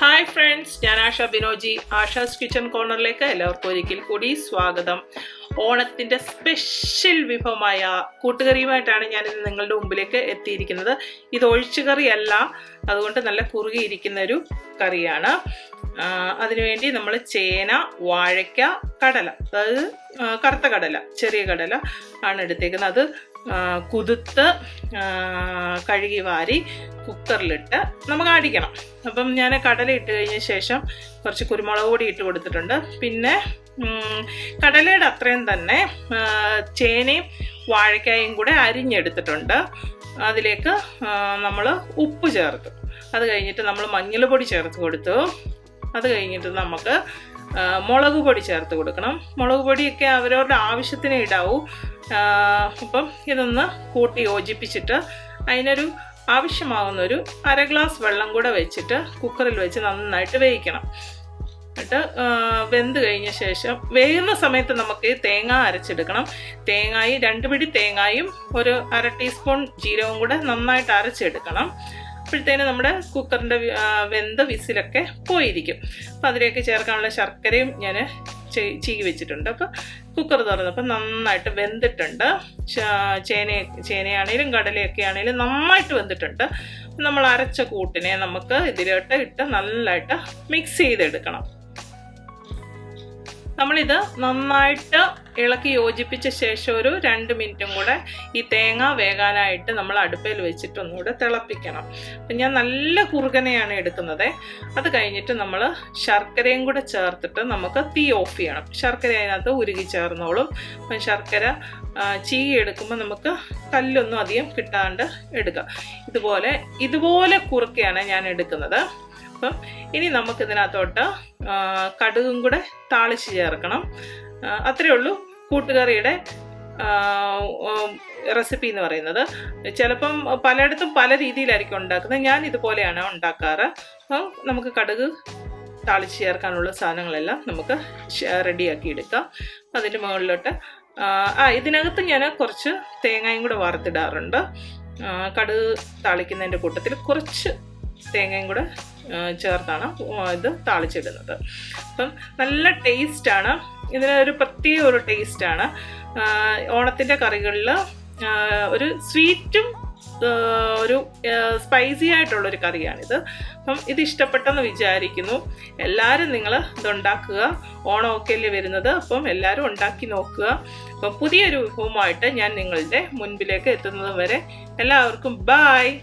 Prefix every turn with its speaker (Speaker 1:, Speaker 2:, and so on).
Speaker 1: Hi friends ഞാൻ Asha Binoji Asha's kitchen കോർണറിലേക്ക് എല്ലാവർക്കും ഒരിക്കൽ കൂടി സ്വാഗതം. ഓണത്തിന്റെ സ്പെഷ്യൽ വിഭവമായ കൂട്ടുകറിയുമായിട്ടാണ് ഇന്ന് നിങ്ങളുടെ മുമ്പിലേക്ക് എത്തിയിരിക്കുന്നത്. ഇത് ഒഴിച്ചുകറിയല്ല അതുകൊണ്ട് നല്ല കുറുകിയിരിക്കുന്ന ഒരു കറിയാണ് അതിനുവേണ്ടി നമ്മൾ ചേന വാഴയ്ക്ക കടല. അതായത് കറുത്ത കടല ചെറിയ കടല ആണ് എടുത്തേക്കുന്നത്. അത് കുതിർത്ത് കഴുകി വാരി കുക്കറിലിട്ട് നമുക്ക് അടിക്കണം. അപ്പം ഞാൻ കടല ഇട്ട് കഴിഞ്ഞ ശേഷം കുറച്ച് കുരുമുളക് പൊടി ഇട്ട് കൊടുത്തിട്ടുണ്ട്. പിന്നെ കടലയുടെ അത്രയും തന്നെ ചേനയും വാഴക്കായും കൂടെ അരിഞ്ഞെടുത്തിട്ടുണ്ട്. അതിലേക്ക് നമ്മൾ ഉപ്പ് ചേർത്തു. അത് കഴിഞ്ഞിട്ട് നമ്മൾ മഞ്ഞൾപ്പൊടി ചേർത്ത് കൊടുത്തു. അത് കഴിഞ്ഞിട്ട് നമുക്ക് മുളക് പൊടി ചേർത്ത് കൊടുക്കണം. മുളക് പൊടിയൊക്കെ അവരവരുടെ ആവശ്യത്തിന് ഇടാവൂ. അപ്പം ഇതൊന്ന് കൂട്ടി യോജിപ്പിച്ചിട്ട് അതിനൊരു ആവശ്യമാകുന്ന ഒരു അര ഗ്ലാസ് വെള്ളം കൂടെ വെച്ചിട്ട് കുക്കറിൽ വെച്ച് നന്നായിട്ട് വേവിക്കണം. എന്നിട്ട് വെന്ത് കഴിഞ്ഞ ശേഷം വേകുന്ന സമയത്ത് നമുക്ക് തേങ്ങ അരച്ചെടുക്കണം. തേങ്ങായി രണ്ട് പിടി തേങ്ങായും ഒരു അര ടീസ്പൂൺ ജീരകവും കൂടെ നന്നായിട്ട് അരച്ചെടുക്കണം. അപ്പോഴത്തേന് നമ്മുടെ കുക്കറിന്റെ വെന്ത വിസിലൊക്കെ പോയിരിക്കും. അപ്പം അതിലേക്ക് ചേർക്കാനുള്ള ശർക്കരയും ഞാൻ ചീകി വെച്ചിട്ടുണ്ട്. അപ്പോൾ കുക്കർ തുറന്നപ്പോൾ നന്നായിട്ട് വെന്തിട്ടുണ്ട്. ചേന ചേനയാണേലും കടലയൊക്കെ ആണേലും നന്നായിട്ട് വെന്തിട്ടുണ്ട്. നമ്മൾ അരച്ച കൂട്ടിനെ നമുക്ക് ഇതിലോട്ട് ഇട്ട് നല്ലതായിട്ട് മിക്സ് ചെയ്തെടുക്കണം. നമ്മളിത് നന്നായിട്ട് ഇളക്കി യോജിപ്പിച്ച ശേഷം ഒരു രണ്ട് മിനിറ്റും കൂടെ ഈ തേങ്ങ വേകാനായിട്ട് നമ്മൾ അടുപ്പയിൽ വെച്ചിട്ട് ഒന്നുകൂടെ തിളപ്പിക്കണം. അപ്പം ഞാൻ നല്ല കുറുകനെയാണ് എടുക്കുന്നത്. അത് കഴിഞ്ഞിട്ട് നമ്മൾ ശർക്കരയും കൂടെ ചേർത്തിട്ട് നമുക്ക് തീ ഓഫ് ചെയ്യണം. ശർക്കര അതിനകത്ത് ഉരുകി ചേർന്നോളും. അപ്പം ശർക്കര ചീ എടുക്കുമ്പോൾ നമുക്ക് കല്ലൊന്നും അധികം കിട്ടാണ്ട് എടുക്കാം. ഇതുപോലെ ഇതുപോലെ കുറുക്കയാണ് ഞാൻ എടുക്കുന്നത്. അപ്പം ഇനി നമുക്കിതിനകത്തോട്ട് കടുകും കൂടെ താളിച്ച് ചേർക്കണം. അത്രയേ ഉള്ളൂ കൂട്ടുകറിയുടെ റെസിപ്പി എന്ന് പറയുന്നത്. ചിലപ്പം പലയിടത്തും പല രീതിയിലായിരിക്കും ഉണ്ടാക്കുന്നത്. ഞാൻ ഇതുപോലെയാണ് ഉണ്ടാക്കാറ്. അപ്പം നമുക്ക് കടുക് താളിച്ച് ചേർക്കാനുള്ള സാധനങ്ങളെല്ലാം നമുക്ക് റെഡിയാക്കി എടുക്കാം. അതിന്റെ മുകളിലോട്ട് ആ, ഇതിനകത്ത് ഞാൻ കുറച്ച് തേങ്ങയും കൂടെ വറുത്തിടാറുണ്ട്. കടുക് താളിക്കുന്നതിന്റെ കൂട്ടത്തിൽ കുറച്ച് തേങ്ങയും കൂടെ ചേർത്താണ്. ഇത് താളിച്ചിടുന്നത്. അപ്പം നല്ല ടേസ്റ്റാണ്. ഇതിനൊരു പ്രത്യേക ഒരു ടേസ്റ്റാണ്. ഓണത്തിന്റെ കറികളിൽ ഒരു സ്വീറ്റും ഒരു സ്പൈസി ആയിട്ടുള്ളൊരു കറിയാണിത്. അപ്പം ഇത് ഇഷ്ടപ്പെട്ടെന്ന് വിചാരിക്കുന്നു. എല്ലാവരും നിങ്ങൾ ഇതുണ്ടാക്കുക. ഓണമൊക്കെ അല്ലേ വരുന്നത്. അപ്പം എല്ലാവരും ഉണ്ടാക്കി നോക്കുക. അപ്പം പുതിയൊരു വിഭവമായിട്ട് ഞാൻ നിങ്ങളുടെ മുൻപിലേക്ക് എത്തുന്നത് വരെ എല്ലാവർക്കും ബായ്